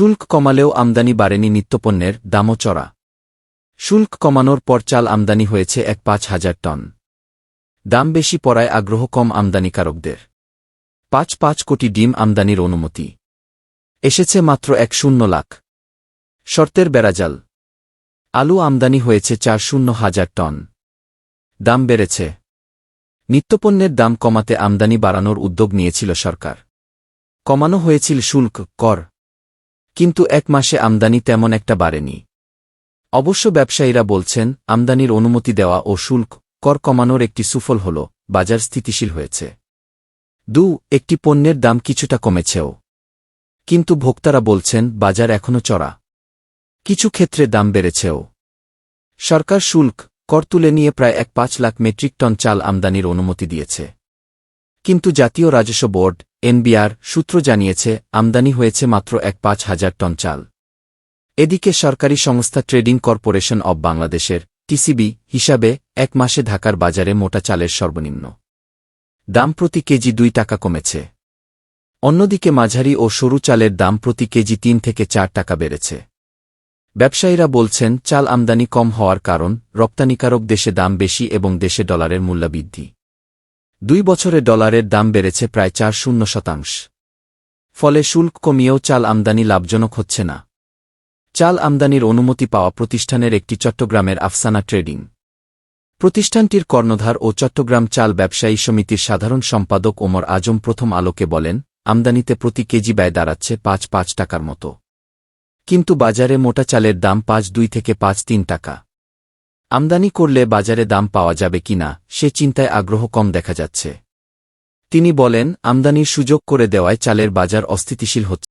শুল্ক কমালেও আমদানি বাড়েনি নিত্যপণ্যের, দামও চড়া। শুল্ক কমানোর পর চাল আমদানি হয়েছে এক পাঁচ হাজার টন। দাম বেশি পড়ায় আগ্রহ কম আমদানিকারকদের। পাঁচ পাঁচ কোটি ডিম আমদানির অনুমতি। এসেছে মাত্র এক শূন্য লাখ। শর্তের বেড়াজাল। আলু আমদানি হয়েছে চার শূন্য হাজার টন। দাম বেড়েছে। নিত্যপণ্যের দাম কমাতে আমদানি বাড়ানোর উদ্যোগ নিয়েছিল সরকার। কমানো হয়েছিল শুল্ক, কর কিন্তু এক মাসে আমদানি তেমন একটা বাড়েনি। অবশ্য ব্যবসায়ীরা বলছেন, আমদানির অনুমতি দেওয়া ও শুল্ক কর কমানোর একটি সুফল হল, বাজার স্থিতিশীল হয়েছে। দু, একটি পণ্যের দাম কিছুটা কমেছেও। কিন্তু ভোক্তারা বলছেন, বাজার এখনও চড়া। কিছু ক্ষেত্রে দাম বেড়েছেও। সরকার শুল্ক কর তুলে নিয়ে প্রায় এক পাঁচ লাখ মেট্রিক টন চাল আমদানির অনুমতি দিয়েছে। কিন্তু জাতীয় রাজস্ব বোর্ড, এনবিআর, সূত্র জানিয়েছে, আমদানি হয়েছে মাত্র এক পাঁচ হাজার টন চাল। এদিকে সরকারি সংস্থা ট্রেডিং কর্পোরেশন অব বাংলাদেশের, টিসিবি, হিসাবে, এক মাসে ঢাকার বাজারে মোটা চালের সর্বনিম্ন দাম প্রতি কেজি দুই টাকা কমেছে। অন্যদিকে মাঝারি ও সরু চালের দাম প্রতি কেজি তিন থেকে চার টাকা বেড়েছে। ব্যবসায়ীরা বলছেন, চাল আমদানি কম হওয়ার কারণ, রপ্তানিকারক দেশে দাম বেশি এবং দেশে ডলারের মূল্যবৃদ্ধি দুই বছরে ডলারের দাম বেড়েছে প্রায় চার শূন্য শতাংশ। ফলে শুল্ক কমিয়েও চাল আমদানি লাভজনক হচ্ছে না। চাল আমদানির অনুমতি পাওয়া প্রতিষ্ঠানের একটি চট্টগ্রামের আফসানা ট্রেডিং। প্রতিষ্ঠানটির কর্ণধার ও চট্টগ্রাম চাল ব্যবসায়ী সমিতির সাধারণ সম্পাদক ওমর আজম প্রথম আলোকে বলেন, আমদানিতে প্রতি কেজি ব্যয় দাঁড়াচ্ছে পাঁচ পাঁচ টাকার মতো। কিন্তু বাজারে মোটা চালের দাম পাঁচ দুই থেকে পাঁচ তিন টাকা। আমদানি করলে বাজারে দাম পাওয়া যাবে কিনা সে চিন্তায় আগ্রহ কম দেখা যাচ্ছে। তিনি বলেন, আমদানির সুযোগ করে দেওয়ায় চালের বাজার অস্থিতিশীল হচ্ছে।